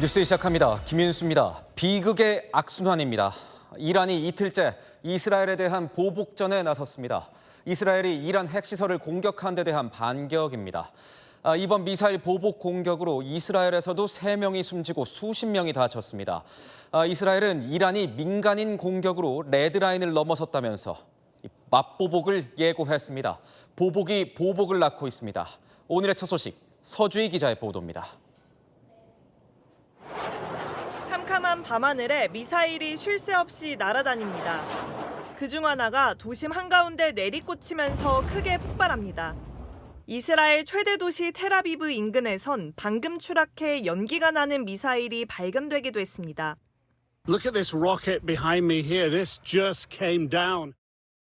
뉴스 시작합니다. 김윤수입니다. 비극의 악순환입니다. 이란이 이틀째 이스라엘에 대한 보복전에 나섰습니다. 이스라엘이 이란 핵시설을 공격한 데 대한 반격입니다. 아, 이번 미사일 보복 공격으로 이스라엘에서도 세명이 숨지고 수십 명이 다쳤습니다. 아, 이스라엘은 이란이 민간인 공격으로 레드라인을 넘어섰다면서 이 맞보복을 예고했습니다. 보복이 보복을 낳고 있습니다. 오늘의 첫 소식 서주희 기자의 보도입니다. 밤하늘에 미사일이 쉴 새 없이 날아다닙니다. 그 중 하나가 도심 한가운데 내리꽂히면서 크게 폭발합니다. 이스라엘 최대 도시 테라비브 인근에선 방금 추락해 연기가 나는 미사일이 발견되기도 했습니다. Look at this rocket behind me here. This just came down.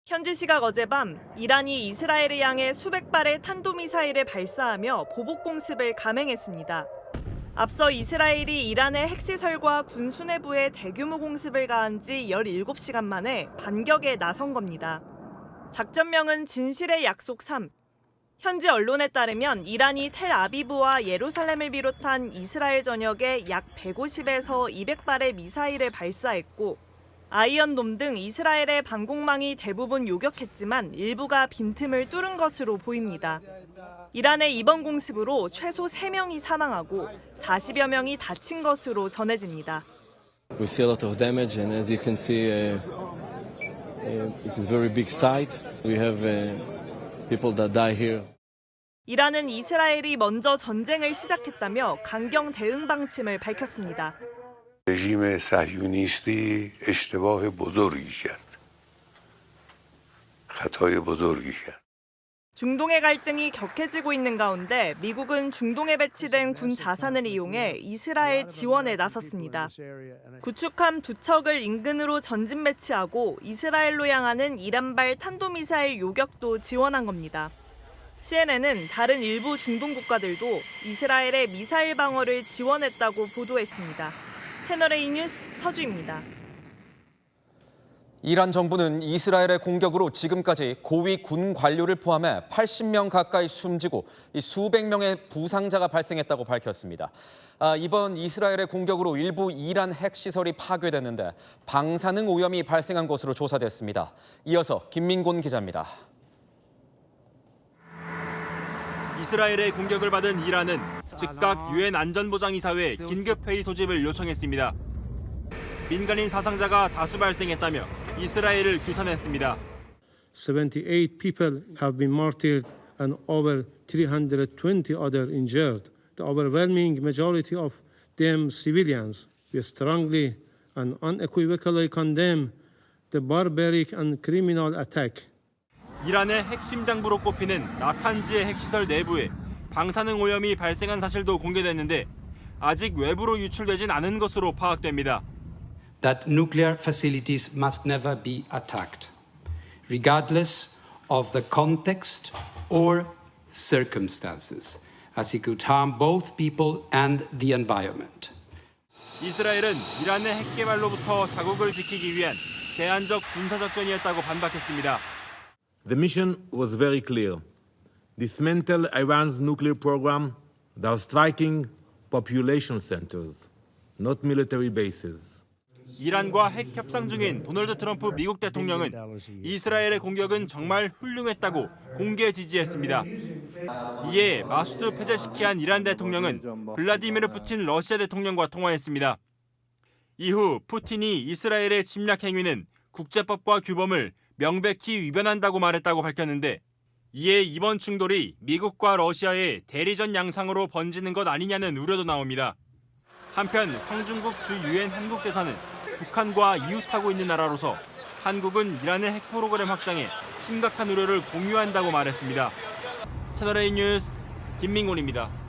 현지 시각 어젯밤 이란이 이스라엘을 향해 수백 발의 탄도미사일을 발사하며 보복 공습을 감행했습니다. 앞서 이스라엘이 이란의 핵시설과 군수 내부에 대규모 공습을 가한 지 17시간 만에 반격에 나선 겁니다. 작전명은 진실의 약속 3. 현지 언론에 따르면 이란이 텔아비브와 예루살렘을 비롯한 이스라엘 전역에 약 150에서 200발의 미사일을 발사했고 아이언돔 등 이스라엘의 방공망이 대부분 요격했지만 일부가 빈틈을 뚫은 것으로 보입니다. 이란의 이번 공습으로 최소 3명이 사망하고 40여 명이 다친 것으로 전해집니다. We see a lot of damage, and as you can see, uh, uh, it is very big site. We have uh, people that die here. 이란은 이스라엘이 먼저 전쟁을 시작했다며 강경 대응 방침을 밝혔습니다. رژیم صهیونیستی اشتباه بزرگی کرد خطای بزرگی کرد 중동의 갈등이 격해지고 있는 가운데 미국은 중동에 배치된 군 자산을 이용해 이스라엘 지원에 나섰습니다. 구축함 두 척을 인근으로 전진 배치하고 이스라엘로 향하는 이란발 탄도미사일 요격도 지원한 겁니다. CNN은 다른 일부 중동 국가들도 이스라엘의 미사일 방어를 지원했다고 보도했습니다. 채널A 뉴스 서주입니다. 이란 정부는 이스라엘의 공격으로 지금까지 고위 군 관료를 포함해 80명 가까이 숨지고 이 수백 명의 부상자가 발생했다고 밝혔습니다. 아, 이번 이스라엘의 공격으로 일부 이란 핵시설이 파괴됐는데 방사능 오염이 발생한 것으로 조사됐습니다. 이어서 김민곤 기자입니다. 이스라엘의 공격을 받은 이란은 즉각 유엔 안전보장이사회에 긴급 회의 소집을 요청했습니다. 민간인 사상자가 다수 발생했다며 이스라엘을 규탄했습니다. 78 people have been martyred and over 320 other injured. The overwhelming majority of them civilians. We strongly and unequivocally condemn the barbaric and criminal attack. 이란의 핵심 장부로 꼽히는 나탄지의 핵시설 내부에 방사능 오염이 발생한 사실도 공개됐는데 아직 외부로 유출되진 않은 것으로 파악됩니다. that nuclear facilities must never be attacked, regardless of the context or circumstances, as it could harm both people and the environment. 이스라엘은 이란의 핵 개발로부터 자국을 지키기 위한 제한적 군사 작전이었다고 반박했습니다. The mission was very clear dismantle Iran's nuclear program without striking population centers, not military bases. 이란과 핵 협상 중인 도널드 트럼프 미국 대통령은 이스라엘의 공격은 정말 훌륭했다고 공개 지지했습니다. 이에 마수드 페제시키안 이란 대통령은 블라디미르 푸틴 러시아 대통령과 통화했습니다. 이후 푸틴이 이스라엘의 침략 행위는 국제법과 규범을 명백히 위반한다고 말했다고 밝혔는데 이에 이번 충돌이 미국과 러시아의 대리전 양상으로 번지는 것 아니냐는 우려도 나옵니다. 한편 황중국 주 유엔 한국 대사는 북한과 이웃하고 있는 나라로서 한국은 이란의 핵 프로그램 확장에 심각한 우려를 공유한다고 말했습니다. 채널A 뉴스 김민곤입니다.